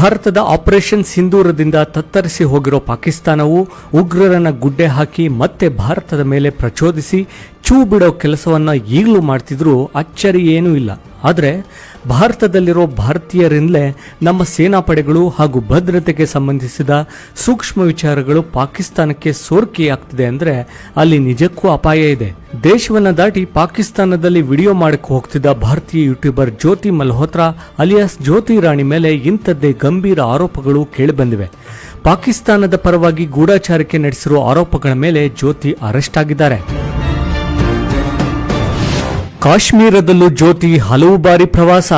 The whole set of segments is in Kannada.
ಭಾರತದ ಆಪರೇಷನ್ ಸಿಂಧೂರದಿಂದ ತತ್ತರಿಸಿ ಹೋಗಿರೋ ಪಾಕಿಸ್ತಾನವು ಉಗ್ರರನ್ನ ಗುಡ್ಡೆ ಹಾಕಿ ಮತ್ತೆ ಭಾರತದ ಮೇಲೆ ಪ್ರಚೋದಿಸಿ ಚೂ ಬಿಡೋ ಕೆಲಸವನ್ನ ಈಗಲೂ ಮಾಡ್ತಿದ್ರು ಅಚ್ಚರಿ ಏನೂ ಇಲ್ಲ. ಆದರೆ ಭಾರತದಲ್ಲಿರೋ ಭಾರತೀಯರಿಂದಲೇ ನಮ್ಮ ಸೇನಾಪಡೆಗಳು ಹಾಗೂ ಭದ್ರತೆಗೆ ಸಂಬಂಧಿಸಿದ ಸೂಕ್ಷ್ಮ ವಿಚಾರಗಳು ಪಾಕಿಸ್ತಾನಕ್ಕೆ ಸೋರಿಕೆಯಾಗ್ತಿದೆ ಅಂದರೆ ಅಲ್ಲಿ ನಿಜಕ್ಕೂ ಅಪಾಯ ಇದೆ. ದೇಶವನ್ನು ದಾಟಿ ಪಾಕಿಸ್ತಾನದಲ್ಲಿ ವಿಡಿಯೋ ಮಾಡಕ್ಕೆ ಹೋಗ್ತಿದ್ದ ಭಾರತೀಯ ಯೂಟ್ಯೂಬರ್ ಜ್ಯೋತಿ ಮಲ್ಹೋತ್ರಾ ಅಲಿಯಾಸ್ ಜ್ಯೋತಿ ರಾಣಿ ಮೇಲೆ ಇಂಥದ್ದೇ ಗಂಭೀರ ಆರೋಪಗಳು ಕೇಳಿಬಂದಿವೆ. ಪಾಕಿಸ್ತಾನದ ಪರವಾಗಿ ಗೂಢಾಚಾರಕ್ಕೆ ನಡೆಸಿರುವ ಆರೋಪಗಳ ಮೇಲೆ ಜ್ಯೋತಿ ಅರೆಸ್ಟ್ ಆಗಿದ್ದಾರೆ. ಕಾಶ್ಮೀರದಲ್ಲೂ ಜ್ಯೋತಿ ಹಲವು ಬಾರಿ ಪ್ರವಾಸ.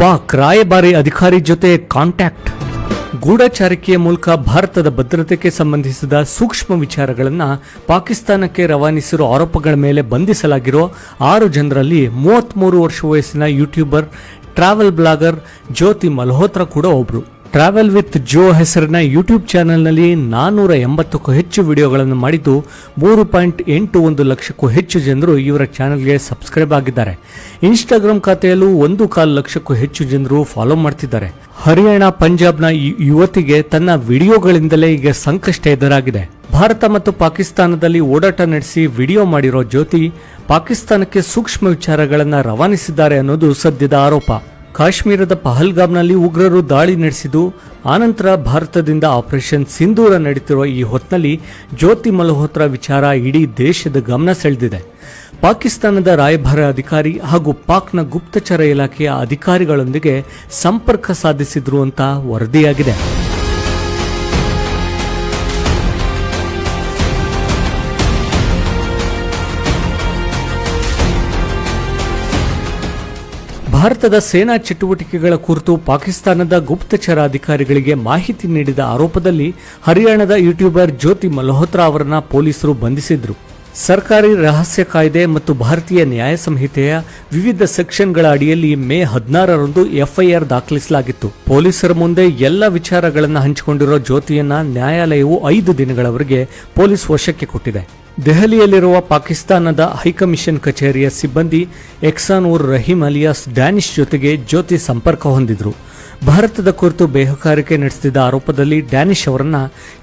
ಪಾಕ್ ರಾಯಭಾರಿ ಅಧಿಕಾರಿ ಜೊತೆ ಕಾಂಟ್ಯಾಕ್ಟ್. ಗೂಢಚಾರಿಕೆಯ ಮೂಲಕ ಭಾರತದ ಭದ್ರತೆಗೆ ಸಂಬಂಧಿಸಿದ ಸೂಕ್ಷ್ಮ ವಿಚಾರಗಳನ್ನು ಪಾಕಿಸ್ತಾನಕ್ಕೆ ರವಾನಿಸಿರುವ ಆರೋಪಗಳ ಮೇಲೆ ಬಂಧಿಸಲಾಗಿರೋ ಆರು ಜನರಲ್ಲಿ ಮೂವತ್ತ್ಮೂರು ವರ್ಷ ವಯಸ್ಸಿನ YouTuber, travel blogger Jyoti Malhotra ಕೂಡ ಒಬ್ರು. ಟ್ರಾವೆಲ್ ವಿತ್ ಜೋ ಹೆಸರಿನ ಯೂಟ್ಯೂಬ್ ಚಾನೆಲ್ನಲ್ಲಿ ನಾನ್ನೂರ ಎಂಬತ್ತಕ್ಕೂ ಹೆಚ್ಚು ವಿಡಿಯೋಗಳನ್ನು ಮಾಡಿದ್ದು, ಮೂರು ಪಾಯಿಂಟ್ ಎಂಟು ಒಂದು ಲಕ್ಷಕ್ಕೂ ಹೆಚ್ಚು ಜನರು ಇವರ ಚಾನೆಲ್ಗೆ ಸಬ್ಸ್ಕ್ರೈಬ್ ಆಗಿದ್ದಾರೆ. ಇನ್ಸ್ಟಾಗ್ರಾಮ್ ಖಾತೆಯಲ್ಲೂ ಒಂದು ಕಾಲು ಲಕ್ಷಕ್ಕೂ ಹೆಚ್ಚು ಜನರು ಫಾಲೋ ಮಾಡ್ತಿದ್ದಾರೆ. ಹರಿಯಾಣ, ಪಂಜಾಬ್ನ ಯುವತಿಗೆ ತನ್ನ ವಿಡಿಯೋಗಳಿಂದಲೇ ಈಗ ಸಂಕಷ್ಟ ಎದುರಾಗಿದೆ. ಭಾರತ ಮತ್ತು ಪಾಕಿಸ್ತಾನದಲ್ಲಿ ಓಡಾಟ ನಡೆಸಿ ವಿಡಿಯೋ ಮಾಡಿರೋ ಜ್ಯೋತಿ ಪಾಕಿಸ್ತಾನಕ್ಕೆ ಸೂಕ್ಷ್ಮ ವಿಚಾರಗಳನ್ನು ರವಾನಿಸಿದ್ದಾರೆ ಅನ್ನೋದು ಸದ್ಯದ ಆರೋಪ. ಕಾಶ್ಮೀರದ ಪಹಲ್ಗಾಮ್ನಲ್ಲಿ ಉಗ್ರರು ದಾಳಿ ನಡೆಸಿದ್ದು, ಆನಂತರ ಭಾರತದಿಂದ ಆಪರೇಷನ್ ಸಿಂಧೂರ ನಡೀತಿರುವ ಈ ಹೊತ್ತಿನಲ್ಲಿ ಜ್ಯೋತಿ ಮಲ್ಹೋತ್ರಾ ವಿಚಾರ ಇಡೀ ದೇಶದ ಗಮನ ಸೆಳೆದಿದೆ. ಪಾಕಿಸ್ತಾನದ ರಾಯಭಾರ ಅಧಿಕಾರಿ ಹಾಗೂ ಪಾಕ್ನ ಗುಪ್ತಚರ ಇಲಾಖೆಯ ಅಧಿಕಾರಿಗಳೊಂದಿಗೆ ಸಂಪರ್ಕ ಸಾಧಿಸಿದ್ರು ಅಂತ ವರದಿಯಾಗಿದೆ. ಭಾರತದ ಸೇನಾ ಚಟುವಟಿಕೆಗಳ ಕುರಿತು ಪಾಕಿಸ್ತಾನದ ಗುಪ್ತಚರ ಅಧಿಕಾರಿಗಳಿಗೆ ಮಾಹಿತಿ ನೀಡಿದ ಆರೋಪದಲ್ಲಿ ಹರಿಯಾಣದ ಯೂಟ್ಯೂಬರ್ ಜ್ಯೋತಿ ಮಲ್ಹೋತ್ರಾ ಅವರನ್ನ ಪೊಲೀಸರು ಬಂಧಿಸಿದ್ರು. ಸರ್ಕಾರಿ ರಹಸ್ಯ ಕಾಯ್ದೆ ಮತ್ತು ಭಾರತೀಯ ನ್ಯಾಯ ಸಂಹಿತೆಯ ವಿವಿಧ ಸೆಕ್ಷನ್ಗಳ ಅಡಿಯಲ್ಲಿ ಮೇ ಹದಿನಾರರಂದು ಎಫ್ಐಆರ್ ದಾಖಲಿಸಲಾಗಿತ್ತು. ಪೊಲೀಸರ ಮುಂದೆ ಎಲ್ಲ ವಿಚಾರಗಳನ್ನು ಹಂಚಿಕೊಂಡಿರೋ ಜ್ಯೋತಿಯನ್ನ ನ್ಯಾಯಾಲಯವು ಐದು ದಿನಗಳವರೆಗೆ ಪೊಲೀಸ್ ವಶಕ್ಕೆ ಕೊಟ್ಟಿದೆ. ದೆಹಲಿಯಲ್ಲಿರುವ ಪಾಕಿಸ್ತಾನದ ಹೈಕಮಿಷನ್ ಕಚೇರಿಯ ಸಿಬ್ಬಂದಿ ಎಕ್ಸಾನ್ ಉರ್ ರಹೀಂ ಅಲಿಯಾಸ್ ಡ್ಯಾನಿಶ್ ಜೊತೆಗೆ ಜ್ಯೋತಿ ಸಂಪರ್ಕ ಹೊಂದಿದ್ರು. ಭಾರತದ ಕುರಿತು ಬೇಹುಗಾರಿಕೆ ನಡೆಸಿದ ಆರೋಪದಲ್ಲಿ ಡ್ಯಾನಿಶ್ ಅವರನ್ನ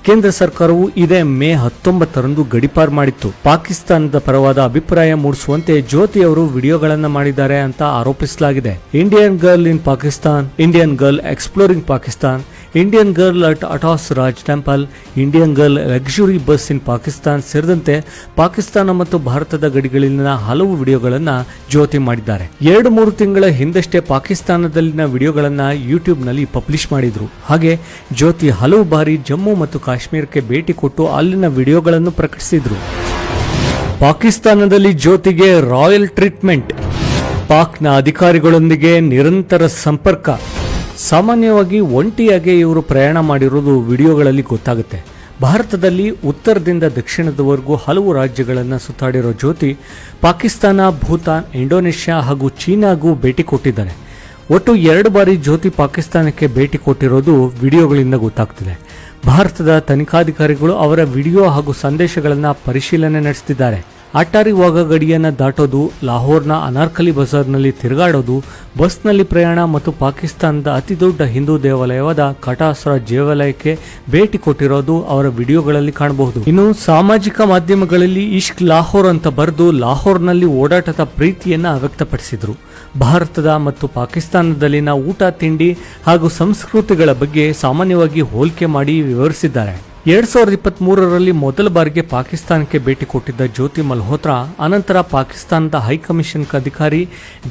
ಕೇಂದ್ರ ಸರ್ಕಾರವು ಇದೇ ಮೇ ಹತ್ತೊಂಬತ್ತರಂದು ಗಡಿಪಾರು ಮಾಡಿತ್ತು. ಪಾಕಿಸ್ತಾನದ ಪರವಾದ ಅಭಿಪ್ರಾಯ ಮೂಡಿಸುವಂತೆ ಜ್ಯೋತಿ ಅವರು ವಿಡಿಯೋಗಳನ್ನು ಮಾಡಿದ್ದಾರೆ ಅಂತ ಆರೋಪಿಸಲಾಗಿದೆ. Indian girl in Pakistan, Indian girl exploring Pakistan Indian girl at Katas Raj temple Indian girl luxury bus in Pakistan ಸೇರಿದಂತೆ ಪಾಕಿಸ್ತಾನ ಮತ್ತು ಭಾರತದ ಗಡಿಗಳಲ್ಲಿನ ಹಲವು ವಿಡಿಯೋಗಳನ್ನು ಜ್ಯೋತಿ ಮಾಡಿದ್ದಾರೆ. ಎರಡು ಮೂರು ತಿಂಗಳ ಹಿಂದಷ್ಟೇ ಪಾಕಿಸ್ತಾನದಲ್ಲಿನ ವಿಡಿಯೋಗಳನ್ನು ಯೂಟ್ಯೂಬ್ನಲ್ಲಿ ಪಬ್ಲಿಷ್ ಮಾಡಿದ್ರು. ಹಾಗೆ ಜ್ಯೋತಿ ಹಲವು ಬಾರಿ ಜಮ್ಮು ಮತ್ತು ಕಾಶ್ಮೀರಕ್ಕೆ ಭೇಟಿ ಕೊಟ್ಟು ಅಲ್ಲಿನ ವಿಡಿಯೋಗಳನ್ನು ಪ್ರಕಟಿಸಿದ್ರು. ಪಾಕಿಸ್ತಾನದಲ್ಲಿ ಜ್ಯೋತಿಗೆ ರಾಯಲ್ ಟ್ರೀಟ್ಮೆಂಟ್. ಪಾಕ್ನ ಅಧಿಕಾರಿಗಳೊಂದಿಗೆ ನಿರಂತರ ಸಂಪರ್ಕ. ಸಾಮಾನ್ಯವಾಗಿ ಒಂಟಿಯಾಗಿ ಇವರು ಪ್ರಯಾಣ ಮಾಡಿರೋದು ವಿಡಿಯೋಗಳಲ್ಲಿ ಗೊತ್ತಾಗುತ್ತೆ. ಭಾರತದಲ್ಲಿ ಉತ್ತರದಿಂದ ದಕ್ಷಿಣದವರೆಗೂ ಹಲವು ರಾಜ್ಯಗಳನ್ನು ಸುತ್ತಾಡಿರೋ ಜ್ಯೋತಿ ಪಾಕಿಸ್ತಾನ, ಭೂತಾನ್, ಇಂಡೋನೇಷ್ಯಾ ಹಾಗೂ ಚೀನಾಗೂ ಭೇಟಿ ಕೊಟ್ಟಿದ್ದಾರೆ. ಒಟ್ಟು ಎರಡು ಬಾರಿ ಜ್ಯೋತಿ ಪಾಕಿಸ್ತಾನಕ್ಕೆ ಭೇಟಿ ಕೊಟ್ಟಿರೋದು ವಿಡಿಯೋಗಳಿಂದ ಗೊತ್ತಾಗ್ತಿದೆ. ಭಾರತದ ತನಿಖಾಧಿಕಾರಿಗಳು ಅವರ ವಿಡಿಯೋ ಹಾಗೂ ಸಂದೇಶಗಳನ್ನು ಪರಿಶೀಲನೆ ನಡೆಸುತ್ತಿದ್ದಾರೆ ಅಟ್ಟಾರಿ ವಾಘ ಗಡಿಯನ್ನು ದಾಟೋದು, ಲಾಹೋರ್ನ ಅನಾರ್ಕಲಿ ಬಜಾರ್ನಲ್ಲಿ ತಿರುಗಾಡೋದು, ಬಸ್ನಲ್ಲಿ ಪ್ರಯಾಣ ಮತ್ತು ಪಾಕಿಸ್ತಾನದ ಅತಿದೊಡ್ಡ ಹಿಂದೂ ದೇವಾಲಯವಾದ ಕಟಾಸ್ರ ದೇವಾಲಯಕ್ಕೆ ಭೇಟಿ ಕೊಟ್ಟಿರೋದು ಅವರ ವಿಡಿಯೋಗಳಲ್ಲಿ ಕಾಣಬಹುದು. ಇನ್ನು ಸಾಮಾಜಿಕ ಮಾಧ್ಯಮಗಳಲ್ಲಿ ಇಶ್ಕ್ ಲಾಹೋರ್ ಅಂತ ಬರೆದು ಲಾಹೋರ್ನಲ್ಲಿ ಓಡಾಟದ ಪ್ರೀತಿಯನ್ನು ವ್ಯಕ್ತಪಡಿಸಿದರು. ಭಾರತದ ಮತ್ತು ಪಾಕಿಸ್ತಾನದಲ್ಲಿನ ಊಟ, ತಿಂಡಿ ಹಾಗೂ ಸಂಸ್ಕೃತಿಗಳ ಬಗ್ಗೆ ಸಾಮಾನ್ಯವಾಗಿ ಹೋಲಿಕೆ ಮಾಡಿ ವಿವರಿಸಿದ್ದಾರೆ. ಎರಡ್ ಸಾವಿರದ ಇಪ್ಪತ್ತ್ ಮೂರರಲ್ಲಿ ಮೊದಲ ಬಾರಿಗೆ ಪಾಕಿಸ್ತಾನಕ್ಕೆ ಭೇಟಿ ಕೊಟ್ಟಿದ್ದ ಜ್ಯೋತಿ ಮಲ್ಹೋತ್ರಾ, ಅನಂತರ ಪಾಕಿಸ್ತಾನದ ಹೈಕಮಿಷನ್ ಅಧಿಕಾರಿ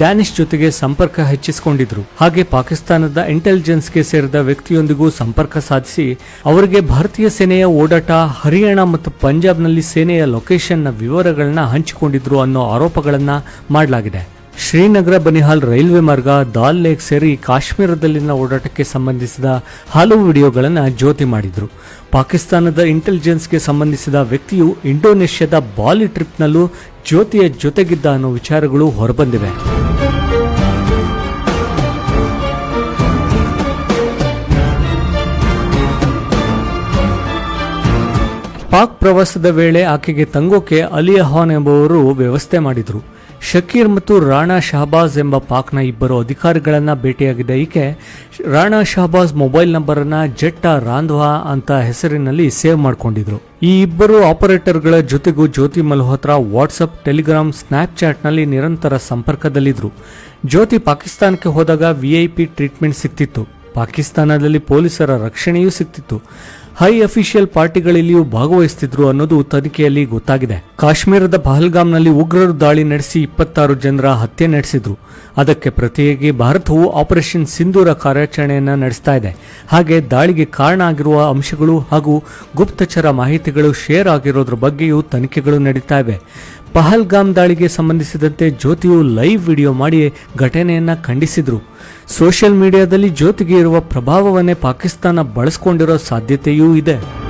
ಡ್ಯಾನಿಶ್ ಜೊತೆಗೆ ಸಂಪರ್ಕ ಹೆಚ್ಚಿಸಿಕೊಂಡಿದ್ರು. ಹಾಗೆ ಪಾಕಿಸ್ತಾನದ ಇಂಟೆಲಿಜೆನ್ಸ್ಗೆ ಸೇರಿದ ವ್ಯಕ್ತಿಯೊಂದಿಗೂ ಸಂಪರ್ಕ ಸಾಧಿಸಿ, ಅವರಿಗೆ ಭಾರತೀಯ ಸೇನೆಯ ಓಡಾಟ, ಹರಿಯಾಣ ಮತ್ತು ಪಂಜಾಬ್ನಲ್ಲಿ ಸೇನೆಯ ಲೊಕೇಶನ್ನ ವಿವರಗಳನ್ನ ಹಂಚಿಕೊಂಡಿದ್ರು ಅನ್ನೋ ಆರೋಪಗಳನ್ನ ಮಾಡಲಾಗಿದೆ. ಶ್ರೀನಗರ ಬನಿಹಾಲ್ ರೈಲ್ವೆ ಮಾರ್ಗ, ದಾಲ್ ಲೇಕ್ ಸೇರಿ ಕಾಶ್ಮೀರದಲ್ಲಿನ ಓಡಾಟಕ್ಕೆ ಸಂಬಂಧಿಸಿದ ಹಲವು ವಿಡಿಯೋಗಳನ್ನು ಜ್ಯೋತಿ ಮಾಡಿದ್ರು. ಪಾಕಿಸ್ತಾನದ ಇಂಟೆಲಿಜೆನ್ಸ್ಗೆ ಸಂಬಂಧಿಸಿದ ವ್ಯಕ್ತಿಯು ಇಂಡೋನೇಷ್ಯಾದ ಬಾಲಿ ಟ್ರಿಪ್ನಲ್ಲೂ ಜ್ಯೋತಿಯ ಜೊತೆಗಿದ್ದ ಅನ್ನೋ ವಿಚಾರಗಳು ಹೊರಬಂದಿವೆ. ಪಾಕ್ ಪ್ರವಾಸದ ವೇಳೆ ಆಕೆಗೆ ತಂಗೋಕೆ ಅಲಿ ಅಹಾನ್ ಎಂಬುವರು ವ್ಯವಸ್ಥೆ ಮಾಡಿದ್ರು. ಶಕೀರ್ ಮತ್ತು ರಾಣಾ ಶಹಬಾಜ್ ಎಂಬ ಪಾಕ್ನ ಇಬ್ಬರು ಅಧಿಕಾರಿಗಳನ್ನ ಭೇಟಿಯಾಗಿದ್ದ ಈಕೆ ರಾಣಾ ಶಹಬಾಜ್ ಮೊಬೈಲ್ ನಂಬರನ್ನ ಜೆಟ್ಟ ರಾಂಧ್ವಾ ಅಂತ ಹೆಸರಿನಲ್ಲಿ ಸೇವ್ ಮಾಡಿಕೊಂಡಿದ್ರು. ಈ ಇಬ್ಬರು ಆಪರೇಟರ್ಗಳ ಜೊತೆಗೂ ಜ್ಯೋತಿ ಮಲ್ಹೋತ್ರಾ ವಾಟ್ಸಪ್, ಟೆಲಿಗ್ರಾಮ್, ಸ್ನ್ಯಾಪ್ಚಾಟ್ನಲ್ಲಿ ನಿರಂತರ ಸಂಪರ್ಕದಲ್ಲಿದ್ರು. ಜ್ಯೋತಿ ಪಾಕಿಸ್ತಾನಕ್ಕೆ ಹೋದಾಗ ವಿಐಪಿ ಟ್ರೀಟ್ಮೆಂಟ್ ಸಿಕ್ತಿತ್ತು. ಪಾಕಿಸ್ತಾನದಲ್ಲಿ ಪೊಲೀಸರ ರಕ್ಷಣೆಯೂ ಸಿಕ್ತಿತ್ತು. ಹೈ ಅಫಿಷಿಯಲ್ ಪಾರ್ಟಿಗಳಲ್ಲಿಯೂ ಭಾಗವಹಿಸ್ತಿದ್ರು ಅನ್ನೋದು ತನಿಖೆಯಲ್ಲಿ ಗೊತ್ತಾಗಿದೆ. ಕಾಶ್ಮೀರದ ಪಹಲ್ಗಾಮ್ನಲ್ಲಿ ಉಗ್ರರು ದಾಳಿ ನಡೆಸಿ ಇಪ್ಪತ್ತಾರು ಜನರ ಹತ್ಯೆ ನಡೆಸಿದ್ರು. ಅದಕ್ಕೆ ಪ್ರತಿಯಾಗಿ ಭಾರತವು ಆಪರೇಷನ್ ಸಿಂಧೂರ ಕಾರ್ಯಾಚರಣೆಯನ್ನು ನಡೆಸ್ತಾ ಇದೆ. ಹಾಗೆ ದಾಳಿಗೆ ಕಾರಣ ಆಗಿರುವ ಅಂಶಗಳು ಹಾಗೂ ಗುಪ್ತಚರ ಮಾಹಿತಿಗಳು ಶೇರ್ ಆಗಿರೋದ್ರ ಬಗ್ಗೆಯೂ ತನಿಖೆಗಳು ನಡೀತಾ ಇವೆ. ಪಹಲ್ಗಾಮ್ ದಾಳಿಗೆ ಸಂಬಂಧಿಸಿದಂತೆ ಜ್ಯೋತಿಯು ಲೈವ್ ವಿಡಿಯೋ ಮಾಡಿ ಘಟನೆಯನ್ನ ಖಂಡಿಸಿದ್ರು. ಸೋಷಿಯಲ್ ಮೀಡಿಯಾದಲ್ಲಿ ಜ್ಯೋತಿಗೆ ಇರುವ ಪ್ರಭಾವವನ್ನೇ ಪಾಕಿಸ್ತಾನ ಬಳಸಿಕೊಂಡಿರೋ ಸಾಧ್ಯತೆಯೂ ಇದೆ.